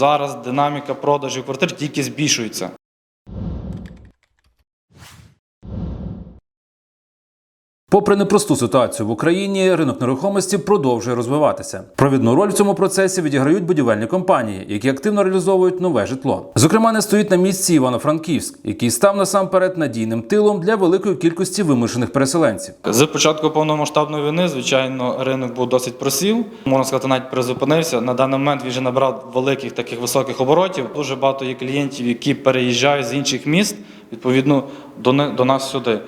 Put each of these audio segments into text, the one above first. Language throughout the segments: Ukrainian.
зараз динаміка продажів квартир тільки збільшується. Попри непросту ситуацію в Україні, ринок нерухомості продовжує розвиватися. Провідну роль в цьому процесі відіграють будівельні компанії, які активно реалізовують нове житло. Зокрема, не стоїть на місці Івано-Франківськ, який став насамперед надійним тилом для великої кількості вимушених переселенців. З початку повномасштабної війни, звичайно, ринок був досить просів. Можна сказати, навіть призупинився. На даний момент він вже набрав великих таких високих оборотів. Дуже багато є клієнтів, які переїжджають з інших міст, відповідно, до, до нас сюди.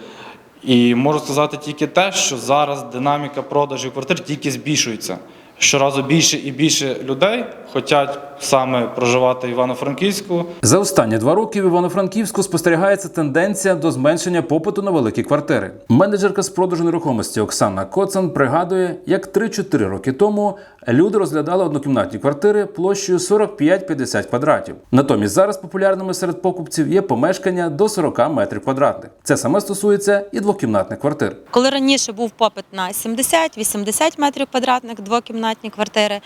І можу сказати тільки те, що зараз динаміка продажів квартир тільки збільшується. Щоразу більше і більше людей хочуть саме проживати в Івано-Франківську, За останні два роки в Івано-Франківську спостерігається тенденція до зменшення попиту на великі квартири. Менеджерка з продажу нерухомості Оксана Коцан пригадує, як 3-4 роки тому люди розглядали однокімнатні квартири площею 45-50 квадратів. Натомість зараз популярними серед покупців є помешкання до 40 метрів квадратних. Це саме стосується і двокімнатних квартир. Коли раніше був попит на 70-80 метрів квадратних двокімнатні квартири,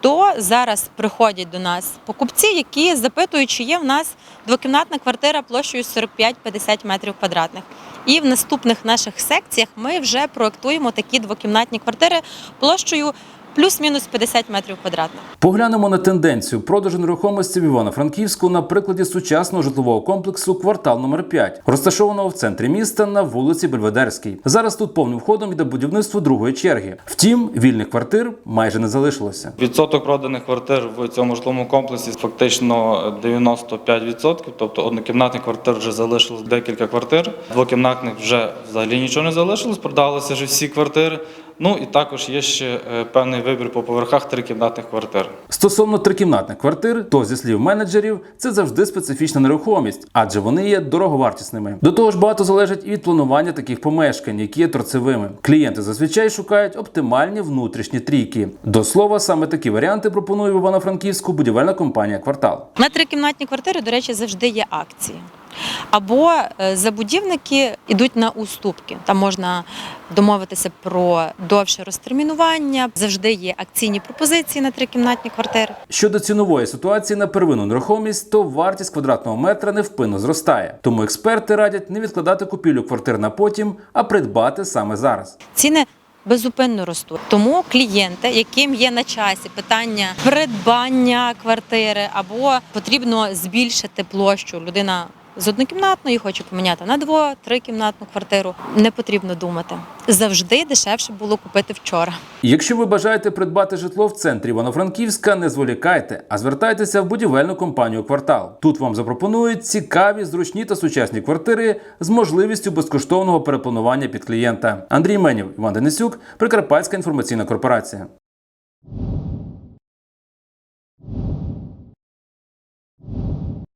то зараз приходять до нас покупці, які запитують, чи є в нас двокімнатна квартира площею 45-50 метрів квадратних. І в наступних наших секціях ми вже проектуємо такі двокімнатні квартири площею плюс-мінус 50 метрів квадратних. Поглянемо на тенденцію продажу нерухомості в Івано-Франківську на прикладі сучасного житлового комплексу квартал номер 5 розташованого в центрі міста на вулиці Бельведерській. Зараз тут повним ходом йде будівництво другої черги. Втім, вільних квартир майже не залишилося. Відсоток проданих квартир в цьому житловому комплексі фактично 95%, тобто однокімнатних квартир вже залишилось декілька квартир, двокімнатних вже взагалі нічого не залишилось, продалися вже всі квартири. Ну і також є ще е, певний вибір по поверхах трикімнатних квартир. Стосовно трикімнатних квартир, то зі слів менеджерів, це завжди специфічна нерухомість, адже вони є дороговартісними. До того ж, багато залежить і від планування таких помешкань, які є торцевими. Клієнти зазвичай шукають оптимальні внутрішні трійки. До слова, саме такі варіанти пропонує в Івано-Франківську будівельна компанія Квартал. На трикімнатні квартири, до речі, завжди є акції. Або е, забудівники йдуть на уступки. Там можна домовитися про довше розтермінування. Завжди є акційні пропозиції на трикімнатні квартири. Щодо цінової ситуації на первинну нерухомість, то вартість квадратного метра невпинно зростає. Тому експерти радять не відкладати купівлю квартир на потім, а придбати саме зараз. Ціни безупинно ростуть. Тому клієнти, яким є на часі питання придбання квартири, або потрібно збільшити площу, людина. З однокімнатної хоче поміняти на дво, трикімнатну квартиру. Не потрібно думати. Завжди дешевше було купити вчора. Якщо ви бажаєте придбати житло в центрі Івано-Франківська, не зволікайте, а звертайтеся в будівельну компанію Квартал. Тут вам запропонують цікаві, зручні та сучасні квартири з можливістю безкоштовного перепланування під клієнта. Андрій Менів, Іван Денисюк, Прикарпатська інформаційна корпорація.